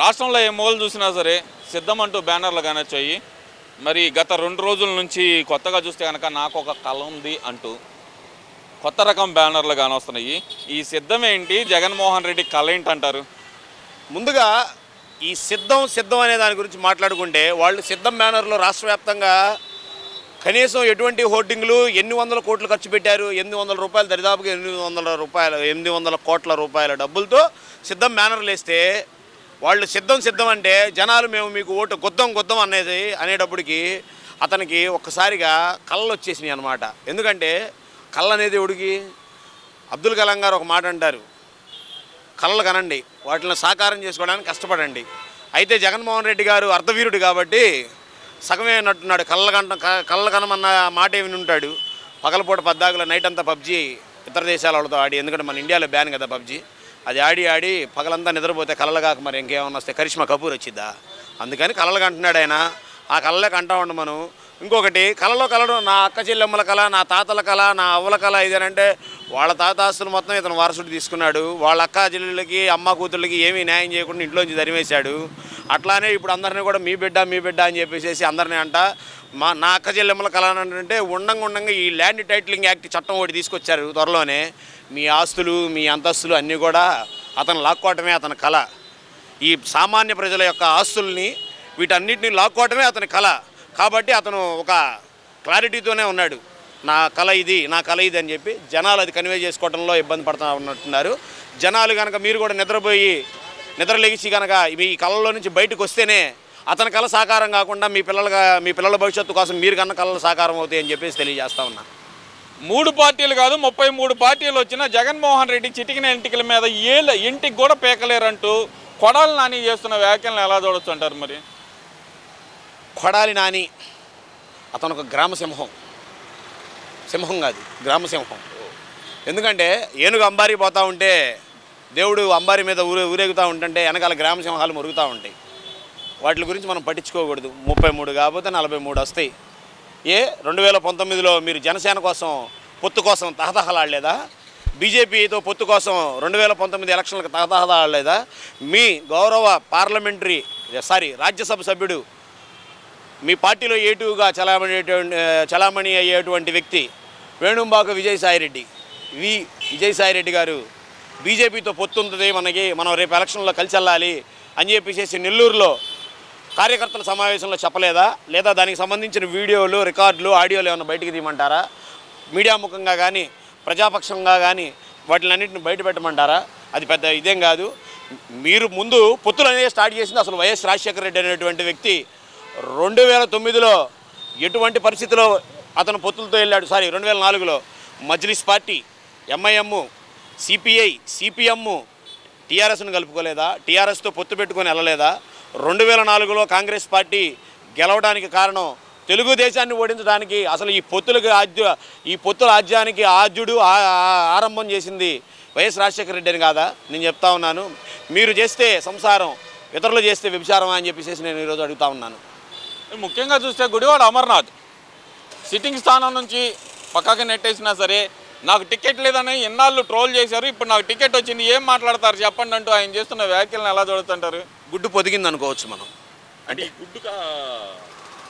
రాష్ట్రంలో ఏ మూలు చూసినా సరే సిద్ధం అంటూ బ్యానర్లు కానొచ్చాయి. మరి గత రెండు రోజుల నుంచి కొత్తగా చూస్తే కనుక నాకు ఒక కళ ఉంది అంటూ కొత్త రకం బ్యానర్లు కానొస్తున్నాయి. ఈ సిద్ధం ఏంటి? జగన్మోహన్ రెడ్డి కళ ఏంటంటారు? ముందుగా ఈ సిద్ధం సిద్ధం అనే దాని గురించి మాట్లాడుకుంటే వాళ్ళు సిద్ధం బ్యానర్లో రాష్ట్ర వ్యాప్తంగా కనీసం ఎటువంటి హోర్డింగ్లు ఎన్ని వందల కోట్లు ఖర్చు పెట్టారు ఎనిమిది వందల రూపాయలు దరిదాపుగా ఎనిమిది వందల రూపాయలు ఎనిమిది వందల కోట్ల రూపాయల డబ్బులతో సిద్ధం బ్యానర్లు వేస్తే వాళ్ళు సిద్ధం సిద్ధం అంటే జనాలు మేము మీకు ఓటు గుద్దం గుద్దం అనేది అనేటప్పటికి అతనికి ఒక్కసారిగా కళ్ళు వచ్చేసినాయి అనమాట ఎందుకంటే కళ్ళు అనేది ఉడికి అబ్దుల్ కలాం గారు ఒక మాట అంటారు. కళ్ళు కనండి వాటిని సాకారం చేసుకోవడానికి కష్టపడండి. అయితే జగన్మోహన్ రెడ్డి గారు అర్ధవీరుడు కాబట్టి సగమే నట్టున్నాడు కళ్ళ కంట కళ్ళ కనమన్న మాట ఏమి ఉంటాడు? పగలపూట పద్దాకుల నైట్ అంతా పబ్జి ఇతర దేశాల వాళ్ళతో ఆడి ఎందుకంటే మన ఇండియాలో బ్యాన్ కదా పబ్జీ. అది ఆడి ఆడి పగలంతా నిద్రపోతే కలలు కాక మరి ఇంకేమన్నా వస్తే కరిష్మా కపూర్ వచ్చిద్దా? అందుకని కలలు కంటున్నాడు ఆయన. ఆ కళలే కంటా ఉండు మనం. ఇంకొకటి కళలో కలడు నా అక్క చెల్లెమ్మల కళ నా తాతల కళ నా అవ్వల కళ ఇదేనంటే వాళ్ళ తాత ఆస్తులు మొత్తం ఇతను వారసుడు తీసుకున్నాడు. వాళ్ళ అక్క చెల్లెళ్ళకి అమ్మ కూతుళ్ళకి ఏమీ న్యాయం చేయకుండా ఇంట్లోంచి తరిమేశాడు. అట్లానే ఇప్పుడు అందరినీ కూడా మీ బిడ్డ మీ బిడ్డ అని చెప్పేసి అందరినీ అంట మా నా అక్క చెల్లెమ్మల కళ ఉండంగా ఉండంగా ఈ ల్యాండ్ టైటిలింగ్ యాక్ట్ చట్టం ఒకటి తీసుకొచ్చారు త్వరలోనే. మీ ఆస్తులు మీ అంతస్తులు అన్నీ కూడా అతను లాక్కోవటమే అతని కళ. ఈ సామాన్య ప్రజల యొక్క ఆస్తుల్ని వీటన్నిటిని లాక్కోవటమే అతని కళ. కాబట్టి అతను ఒక క్లారిటీతోనే ఉన్నాడు. నా కళ ఇది నా కళ ఇది అని చెప్పి జనాలు అది కన్వే చేసుకోవడంలో ఇబ్బంది పడుతూ ఉన్నట్టున్నారు. జనాలు కనుక మీరు కూడా నిద్రపోయి నిద్రలేగిసి కనుక మీ కళలో నుంచి బయటకు వస్తేనే అతని కళ సాకారం కాకుండా మీ పిల్లలుగా మీ పిల్లల భవిష్యత్తు కోసం మీరు కన్నా కళలు సాకారం అవుతాయి అని చెప్పేసి తెలియజేస్తా ఉన్నా. మూడు పార్టీలు కాదు ముప్పై మూడు పార్టీలు వచ్చినా జగన్మోహన్ రెడ్డి చిటికిన ఇంటికల మీద ఏళ్ళ ఇంటికి కూడా పేకలేరంటూ కొడాలి నాని చేస్తున్న వ్యాఖ్యలను ఎలా చూడొచ్చు అంటారు మరి? కొడాలి నాని అతను ఒక గ్రామ సింహం. సింహం కాదు గ్రామ సింహం. ఎందుకంటే ఏనుగు అంబారి పోతూ ఉంటే దేవుడు అంబారి మీద ఊరే ఊరేగుతూ ఉంటుంటే వెనకాల గ్రామ సింహాలు మురుగుతూ ఉంటాయి. వాటి గురించి మనం పట్టించుకోకూడదు. ముప్పై మూడు కాకపోతే నలభై మూడు వస్తాయి. ఏ రెండు వేల పంతొమ్మిదిలో మీరు జనసేన కోసం పొత్తు కోసం తహతహలాడలేదా? బీజేపీతో పొత్తు కోసం రెండు వేల పంతొమ్మిది ఎలక్షన్లకు తహతహలాడలేదా? మీ గౌరవ పార్లమెంటరీ సారీ రాజ్యసభ సభ్యుడు మీ పార్టీలో ఏటుగా చలామణి చలామణి అయ్యేటువంటి వ్యక్తి వేణుంబాక విజయసాయిరెడ్డి. వి విజయసాయిరెడ్డి గారు బీజేపీతో పొత్తుంటుంది మనకి మనం రేపు ఎలక్షన్లో కలిసి వెళ్ళాలి అని చెప్పేసి నెల్లూరులో కార్యకర్తల సమావేశంలో చెప్పలేదా? లేదా దానికి సంబంధించిన వీడియోలు రికార్డులు ఆడియోలు ఏమైనా బయటికి తీయమంటారా? మీడియా ముఖంగా కానీ ప్రజాపక్షంగా కానీ వాటిని అన్నింటిని బయట పెట్టమంటారా? అది పెద్ద ఇదేం కాదు. మీరు ముందు పొత్తులు అనేది స్టార్ట్ చేసింది అసలు వైఎస్ రాజశేఖర రెడ్డి అనేటువంటి వ్యక్తి. రెండు వేల తొమ్మిదిలో ఎటువంటి పరిస్థితిలో అతను పొత్తులతో వెళ్ళాడు? సారీ రెండు వేల నాలుగులో Majlis party MIM CPI CPM టీఆర్ఎస్ను కలుపుకోలేదా? టీఆర్ఎస్తో పొత్తు పెట్టుకొని వెళ్ళలేదా? రెండు వేల నాలుగులో కాంగ్రెస్ పార్టీ గెలవడానికి కారణం తెలుగుదేశాన్ని ఓడించడానికి అసలు ఈ పొత్తులకు ఆద్య ఈ పొత్తుల ఆద్యానికి ఆద్యుడు ఆరంభం చేసింది వైఎస్ రాజశేఖర రెడ్డి అని కాదా? నేను చెప్తా ఉన్నాను. మీరు చేస్తే సంసారం ఇతరులు చేస్తే వ్యభిచారం అని చెప్పేసి నేను ఈరోజు అడుగుతా ఉన్నాను. ముఖ్యంగా చూస్తే గుడివాడ అమర్నాథ్. సిట్టింగ్ స్థానం నుంచి పక్కకి నెట్టేసినా సరే నాకు టికెట్ లేదని ఎన్నాళ్ళు ట్రోల్ చేశారు ఇప్పుడు నాకు టికెట్ వచ్చింది ఏం మాట్లాడతారు చెప్పండి అంటూ ఆయన చేస్తున్న వ్యాఖ్యలను ఎలా చూడుతుంటారు? గుడ్డు పొదిగింది అనుకోవచ్చు మనం. అంటే ఈ గుడ్డుగా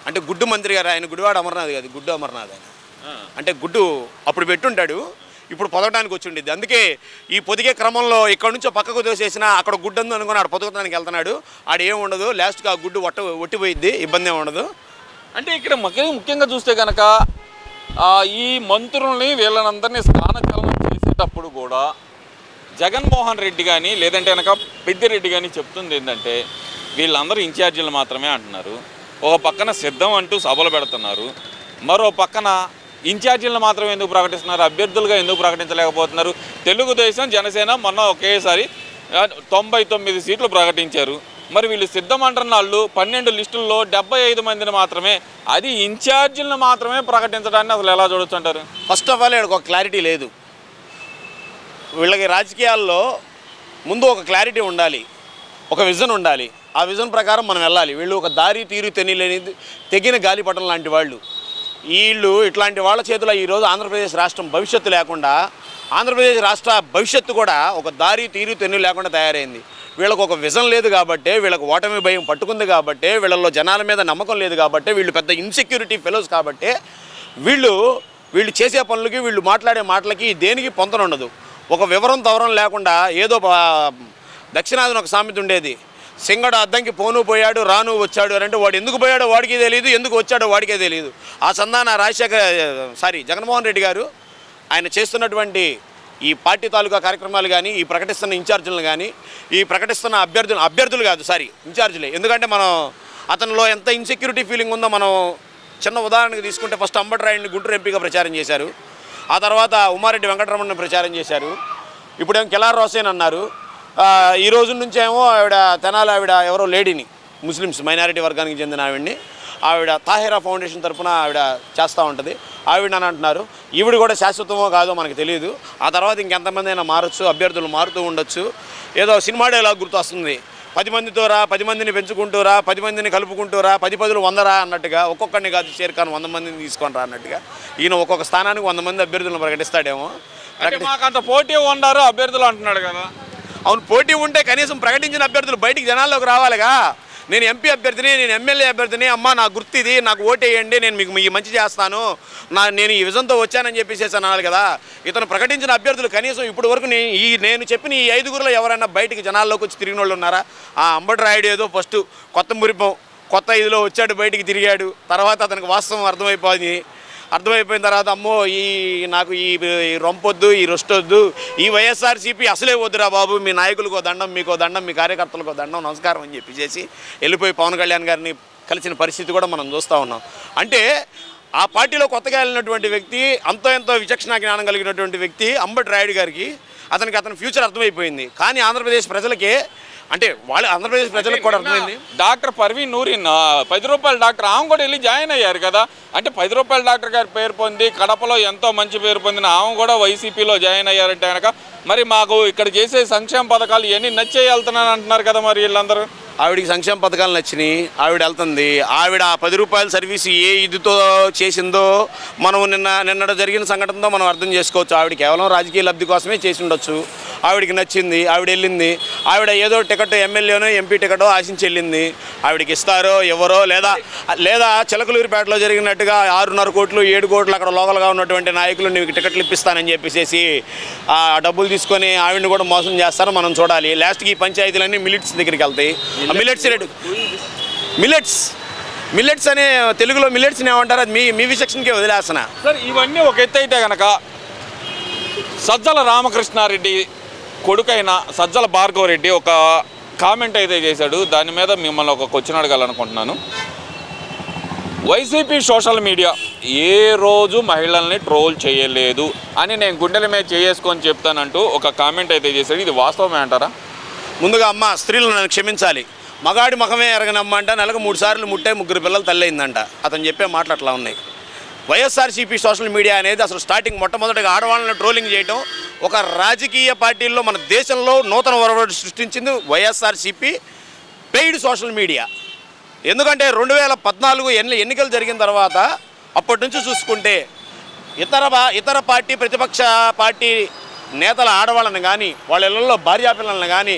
అంటే గుడ్డు మంత్రి గారు ఆయన గుడివాడ అమర్నాథ్ కాదు గుడ్డు అమర్నాథ్ ఆయన. అంటే గుడ్డు అప్పుడు పెట్టుంటాడు ఇప్పుడు పొదగడానికి వచ్చి ఉండేది అందుకే ఈ పొదిగే క్రమంలో ఇక్కడ నుంచి పక్కకు దోసేసిన అక్కడ గుడ్డు ఉంది అనుకుని ఆడ పొదగడానికి వెళ్తున్నాడు. ఆడ ఏం ఉండదు లాస్ట్కి ఆ గుడ్డు ఒట్ట ఒట్టిపోయిద్ది ఇబ్బంది ఏమి ఉండదు. అంటే ఇక్కడ ముఖ్య- ముఖ్యంగా చూస్తే కనుక ఈ మంత్రుల్ని వీళ్ళనందరినీ స్థానచలనం చేసేటప్పుడు కూడా జగన్మోహన్ రెడ్డి కానీ లేదంటే కనుక పెద్దిరెడ్డి కానీ చెప్తుంది ఏంటంటే వీళ్ళందరూ ఇన్ఛార్జీలు మాత్రమే అంటున్నారు. ఒక పక్కన సిద్ధం అంటూ సభలు పెడుతున్నారు. మరో పక్కన ఇన్ఛార్జీలను మాత్రం ఎందుకు ప్రకటిస్తున్నారు? అభ్యర్థులుగా ఎందుకు ప్రకటించలేకపోతున్నారు? తెలుగుదేశం జనసేన మొన్న ఒకేసారి తొంభై తొమ్మిది సీట్లు ప్రకటించారు. మరి వీళ్ళు సిద్ధం అంటున్న వాళ్ళు పన్నెండు లిస్టుల్లో డెబ్బై ఐదు మందిని మాత్రమే అది ఇన్ఛార్జీలను మాత్రమే ప్రకటించడాన్ని అసలు ఎలా చూడొచ్చు అంటారు? ఫస్ట్ ఆఫ్ ఆల్ ఇక్కడ ఒక క్లారిటీ లేదు. వీళ్ళకి రాజకీయాల్లో ముందు ఒక క్లారిటీ ఉండాలి ఒక విజన్ ఉండాలి. ఆ విజన్ ప్రకారం మనం వెళ్ళాలి. వీళ్ళు ఒక దారి తీరు తెనిలేని తెగిన గాలిపటం లాంటి వాళ్ళు. వీళ్ళు ఇట్లాంటి వాళ్ళ చేతిలో ఈరోజు ఆంధ్రప్రదేశ్ రాష్ట్రం భవిష్యత్తు లేకుండా ఆంధ్రప్రదేశ్ రాష్ట్ర భవిష్యత్తు కూడా ఒక దారి తీరు తెన్ను లేకుండా తయారైంది. వీళ్ళకు ఒక విజన్ లేదు కాబట్టి వీళ్ళకు ఓటమి భయం పట్టుకుంది కాబట్టి వీళ్ళల్లో జనాల మీద నమ్మకం లేదు కాబట్టి వీళ్ళు పెద్ద ఇన్సెక్యూరిటీ ఫెలోస్ కాబట్టి వీళ్ళు వీళ్ళు చేసే పనులకి వీళ్ళు మాట్లాడే మాటలకి దేనికి పొంతన ఉండదు. ఒక వివరం తవరం లేకుండా ఏదో ప- దక్షిణాదిన ఒక సామెత ఉండేది. సింగడ అద్దంకి పోను పోయాడు రాను వచ్చాడు అంటే వాడు ఎందుకు పోయాడో వాడికి తెలియదు ఎందుకు వచ్చాడో వాడికే తెలియదు ఆ సందాన రాజశేఖర సారీ జగన్మోహన్ రెడ్డి గారు ఆయన చేస్తున్నటువంటి ఈ పార్టీ తాలూకా కార్యక్రమాలు కానీ ఈ ప్రకటిస్తున్న ఇన్ఛార్జీలను కానీ ఈ ప్రకటిస్తున్న అభ్యర్థులు అభ్యర్థులు కాదు సారీ ఇన్ఛార్జీలే. ఎందుకంటే మనం అతనిలో ఎంత ఇన్సెక్యూరిటీ ఫీలింగ్ ఉందో మనం చిన్న ఉదాహరణకు తీసుకుంటే ఫస్ట్ అంబటరాయుడిని గుంటూరు ఎంపీగా ప్రచారం చేశారు. ఆ తర్వాత ఉమారెడ్డి వెంకటరమణని ప్రచారం చేశారు. ఇప్పుడేమో కిలార్ రోసేన్ అన్నారు. ఈ రోజు నుంచేమో ఆవిడ తెనాలి ఆవిడ ఎవరో లేడీని ముస్లిమ్స్ మైనారిటీ వర్గానికి చెందిన ఆవిడ్ని ఆవిడ తాహిరా ఫౌండేషన్ తరపున ఆవిడ చేస్తూ ఉంటుంది. ఆవిడ అని అంటున్నారు ఈవిడ కూడా శాశ్వతమో కాదో మనకు తెలియదు ఆ తర్వాత ఇంకెంతమంది అయినా మారచ్చు అభ్యర్థులు మారుతూ ఉండొచ్చు. ఏదో సినిమా డైలాగ్ గుర్తొస్తుంది. పది మందితో రా పది మందిని పెంచుకుంటూ రా పది మందిని కలుపుకుంటూ రా పది పదులు వందరా అన్నట్టుగా ఒక్కొక్కరిని కాదు షేర్ఖాన్ వంద మందిని తీసుకొని రా అన్నట్టుగా ఈయన ఒక్కొక్క స్థానానికి వంద మంది అభ్యర్థులను ప్రకటిస్తాడేమో. మాకు అంత పోటీ ఉండారు అభ్యర్థులు అంటున్నాడు కదా. అవును పోటీ ఉంటే కనీసం ప్రకటించిన అభ్యర్థులు బయటికి జనాల్లోకి రావాలిగా. నేను ఎంపీ అభ్యర్థిని నేను ఎమ్మెల్యే అభ్యర్థిని అమ్మ నా గుర్తు ఇది నాకు ఓటేయండి నేను మీకు మీ మంచి చేస్తాను నా నేను ఈ విజన్తో వచ్చానని చెప్పేసి అనాలి కదా. ఇతను ప్రకటించిన అభ్యర్థులు కనీసం ఇప్పటి వరకు నేను ఈ నేను చెప్పిన ఈ ఐదుగురులో ఎవరైనా బయటికి జనాల్లోకి వచ్చి తిరిగిన వాళ్ళు ఉన్నారా? ఆ అంబటి రాయుడు ఏదో ఫస్ట్ కొత్త మురిపం కొత్త ఇదిలో వచ్చాడు బయటికి తిరిగాడు తర్వాత అతనికి వాస్తవం అర్థమైపోయింది. అర్థమైపోయిన తర్వాత అమ్మో ఈ నాకు ఈ రొంపొద్దు ఈ రొస్టొద్దు ఈ వైఎస్ఆర్సీపీ అసలే వద్దురా బాబు మీ నాయకులకో దండం మీకో దండం మీ కార్యకర్తలకో దండం నమస్కారం అని చెప్పి చేసి వెళ్ళిపోయి పవన్ కళ్యాణ్ గారిని కలిసిన పరిస్థితి కూడా మనం చూస్తూ ఉన్నాం. అంటే ఆ పార్టీలో కొత్తగా వెళ్ళినటువంటి వ్యక్తి అంతో ఎంతో విచక్షణ జ్ఞానం కలిగినటువంటి వ్యక్తి అంబటి రాయుడు గారికి అతనికి అతని ఫ్యూచర్ అర్థమైపోయింది. కానీ ఆంధ్రప్రదేశ్ ప్రజలకే అంటే వాళ్ళ ఆంధ్రప్రదేశ్ ప్రజలకు కూడా అర్థమైంది. డాక్టర్ పర్వీన్ నూరిన్ పది రూపాయల డాక్టర్ ఆమె కూడా వెళ్ళి జాయిన్ అయ్యారు కదా. అంటే పది రూపాయల డాక్టర్ గారి పేరు పొంది కడపలో ఎంతో మంచి పేరు పొందిన ఆమె కూడా వైసీపీలో జాయిన్ అయ్యారంటే కనుక మరి మాకు ఇక్కడ చేసే సంక్షేమ పథకాలు ఇవన్నీ నచ్చే వెళ్తున్నాను అంటున్నారు కదా మరి వీళ్ళందరూ? ఆవిడికి సంక్షేమ పథకాలు నచ్చినాయి. ఆవిడ వెళ్తుంది. ఆవిడ ఆ పది రూపాయల సర్వీస్ ఏ ఇదితో చేసిందో మనం నిన్న నిన్నట జరిగిన సంఘటనతో మనం అర్థం చేసుకోవచ్చు. ఆవిడ కేవలం రాజకీయ లబ్ధి కోసమే చేసి ఉండొచ్చు. ఆవిడకి నచ్చింది ఆవిడ వెళ్ళింది. ఆవిడ ఏదో టికెట్ ఎమ్మెల్యేనో ఎంపీ టికెటో ఆశించి వెళ్ళింది. ఆవిడకి ఇస్తారో ఎవరో లేదా లేదా చిలకలూరిపేటలో జరిగినట్టుగా ఆరున్నర కోట్లు ఏడు కోట్లు అక్కడ లోకల్గా ఉన్నటువంటి నాయకులు నీకు టికెట్లు ఇప్పిస్తానని చెప్పేసి ఆ డబ్బులు తీసుకొని ఆవిడని కూడా మోసం చేస్తారో. మనం చూడాలి. లాస్ట్కి ఈ పంచాయతీలన్నీ మిలిట్స్ దగ్గరికి వెళ్తాయి. ఆ మిల్లెట్స్ రేటు మిల్లెట్స్. మిల్లెట్స్ అనే తెలుగులో మిల్లెట్స్ ఏమంటారు? అది మీ మీ విచక్షణకే వదిలేస్తున్నా. సార్ ఇవన్నీ ఒక ఎత్తు అయితే కనుక సజ్జల రామకృష్ణారెడ్డి కొడుకైన సజ్జల భార్గవరెడ్డి ఒక కామెంట్ అయితే చేశాడు. దాని మీద మిమ్మల్ని ఒక క్వశ్చన్ అడగాలనుకుంటున్నాను. వైసీపీ సోషల్ మీడియా ఏ రోజు మహిళల్ని ట్రోల్ చేయలేదు అని నేను గుండెల మీద చేసుకొని చెప్తానంటూ ఒక కామెంట్ అయితే చేశాడు. ఇది వాస్తవమే అంటారా? ముందుగా అమ్మ స్త్రీలు నన్ను క్షమించాలి. మగాడి ముఖమే ఎరగనమ్మ అంట నెలకు మూడు సార్లు ముట్టే ముగ్గురు పిల్లలు తల్లయిందంట అతను చెప్పే మాటలు అట్లా ఉన్నాయి. వైఎస్ఆర్సీపీ సోషల్ మీడియా అనేది అసలు స్టార్టింగ్ మొట్టమొదటిగా ఆడవాళ్ళని ట్రోలింగ్ చేయటం ఒక రాజకీయ పార్టీల్లో మన దేశంలో నూతన ఒరవడి సృష్టించింది వైఎస్ఆర్సీపీ పెయిడ్ సోషల్ మీడియా. ఎందుకంటే రెండు వేల పద్నాలుగు ఎన్ని ఎన్నికలు జరిగిన తర్వాత అప్పటి నుంచి చూసుకుంటే ఇతర ఇతర పార్టీ ప్రతిపక్ష పార్టీ నేతల ఆడవాళ్ళని కానీ వాళ్ళ ఇళ్ళలో భార్యాపిల్లలను కానీ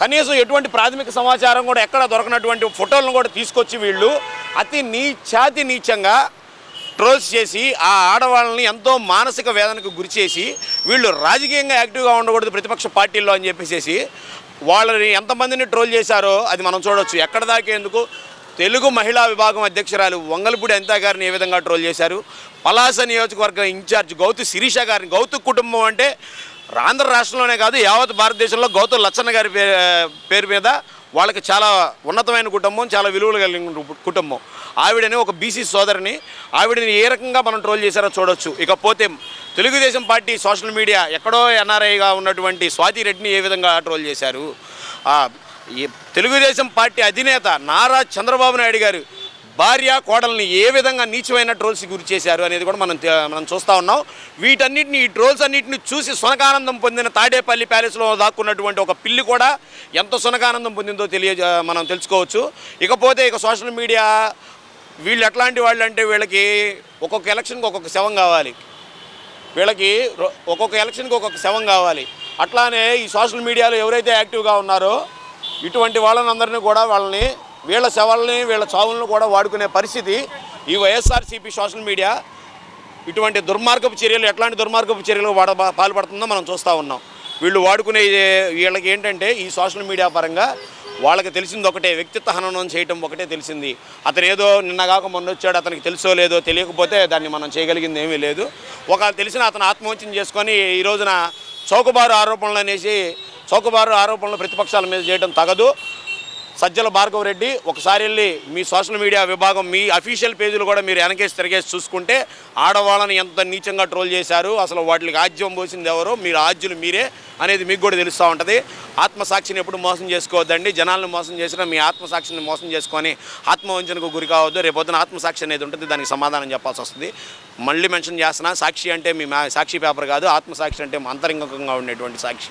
కనీసం ఎటువంటి ప్రాథమిక సమాచారం కూడా ఎక్కడ దొరకనటువంటి ఫోటోలను కూడా తీసుకొచ్చి వీళ్ళు అతి నీచాతి నీచంగా ట్రోల్స్ చేసి ఆ ఆడవాళ్ళని ఎంతో మానసిక వేదనకు గురి చేసి వీళ్ళు రాజకీయంగా యాక్టివ్గా ఉండకూడదు ప్రతిపక్ష పార్టీల్లో అని చెప్పేసి వాళ్ళని ఎంతమందిని ట్రోల్ చేశారో అది మనం చూడొచ్చు. ఎక్కడ దాకా ఎందుకు? తెలుగు మహిళా విభాగం అధ్యక్షురాలు వంగలపూడి అనితా గారిని ఏ విధంగా ట్రోల్ చేశారు? పలాస నియోజకవర్గం ఇన్ఛార్జ్ గౌతు శిరీష గారిని గౌతు కుటుంబం అంటే ఆంధ్ర రాష్ట్రంలోనే కాదు యావత్ భారతదేశంలో గౌతు లచ్చన్న గారి పే- పేరు మీద వాళ్ళకి చాలా ఉన్నతమైన కుటుంబం చాలా విలువలు కలిగిన కుటుంబం. ఆవిడని ఒక బీసీ సోదరిని ఆవిడని ఏ రకంగా మనం ట్రోల్ చేశారో చూడొచ్చు. ఇకపోతే తెలుగుదేశం పార్టీ సోషల్ మీడియా ఎక్కడో ఎన్ఆర్ఐగా ఉన్నటువంటి స్వాతి రెడ్డిని ఏ విధంగా ట్రోల్ చేశారు? తెలుగుదేశం పార్టీ అధినేత నారా చంద్రబాబు నాయుడు గారు భార్య కోడల్ని ఏ విధంగా నీచమైన ట్రోల్స్కి గురి చేశారు అనేది కూడా మనం మనం చూస్తూ ఉన్నాం. వీటన్నిటిని ఈ ట్రోల్స్ అన్నింటిని చూసి సునకానందం పొందిన తాడేపల్లి ప్యాలెస్లో దాక్కున్నటువంటి ఒక పిల్లి కూడా ఎంత సునకానందం పొందిందో తెలియ మనం తెలుసుకోవచ్చు. ఇకపోతే ఇక సోషల్ మీడియా వీళ్ళు ఎట్లాంటి వాళ్ళు అంటే వీళ్ళకి ఒక్కొక్క ఎలక్షన్కి ఒక్కొక్క శవం కావాలి. వీళ్ళకి ఒక్కొక్క ఎలక్షన్కి ఒక్కొక్క శవం కావాలి. అట్లానే ఈ సోషల్ మీడియాలో ఎవరైతే యాక్టివ్గా ఉన్నారో ఇటువంటి వాళ్ళని అందరినీ కూడా వాళ్ళని వీళ్ళ శవాలని వీళ్ళ చావులను కూడా వాడుకునే పరిస్థితి ఈ వైఎస్ఆర్సీపీ సోషల్ మీడియా ఇటువంటి దుర్మార్గపు చర్యలు ఎట్లాంటి దుర్మార్గపు చర్యలు వాడ పాల్పడుతుందో మనం చూస్తూ ఉన్నాం. వీళ్ళు వాడుకునే వీళ్ళకి ఏంటంటే ఈ సోషల్ మీడియా పరంగా వాళ్ళకి తెలిసింది ఒకటే వ్యక్తిత్వ హననం చేయటం ఒకటే తెలిసింది. అతను ఏదో నిన్నగాక మొన్న వచ్చాడు అతనికి తెలుసో లేదో తెలియకపోతే దాన్ని మనం చేయగలిగింది ఏమీ లేదు. ఒకవేళ తెలిసిన అతను ఆత్మహత్యం చేసుకొని ఈ రోజున చౌకబారు ఆరోపణలు అనేసి చౌకబారు ఆరోపణలు ప్రతిపక్షాల మీద చేయడం తగదు. సజ్జల భార్గవ రెడ్డి ఒకసారి వెళ్ళి మీ సోషల్ మీడియా విభాగం మీ అఫీషియల్ పేజీలు కూడా మీరు వెనకేసి తిరిగేసి చూసుకుంటే ఆడవాళ్ళని ఎంత నీచంగా ట్రోల్ చేశారు అసలు వాటికి ఆజ్యం పోసింది ఎవరో మీరు ఆజ్యులు మీరే అనేది మీకు కూడా తెలుస్తూ ఉంటుంది. ఆత్మసాక్షిని ఎప్పుడు మోసం చేసుకోవద్దండి. జనాలను మోసం చేసినా మీ ఆత్మసాక్షిని మోసం చేసుకొని ఆత్మవంచనకు గురి కావద్దు. రేపొద్దున ఆత్మసాక్షి అనేది ఉంటుంది దానికి సమాధానం చెప్పాల్సి వస్తుంది. మళ్ళీ మెన్షన్ చేస్తున్నా సాక్షి అంటే మీ మా- సాక్షి పేపర్ కాదు ఆత్మసాక్షి అంటే మా అంతరంగంగా ఉండేటువంటి సాక్షి.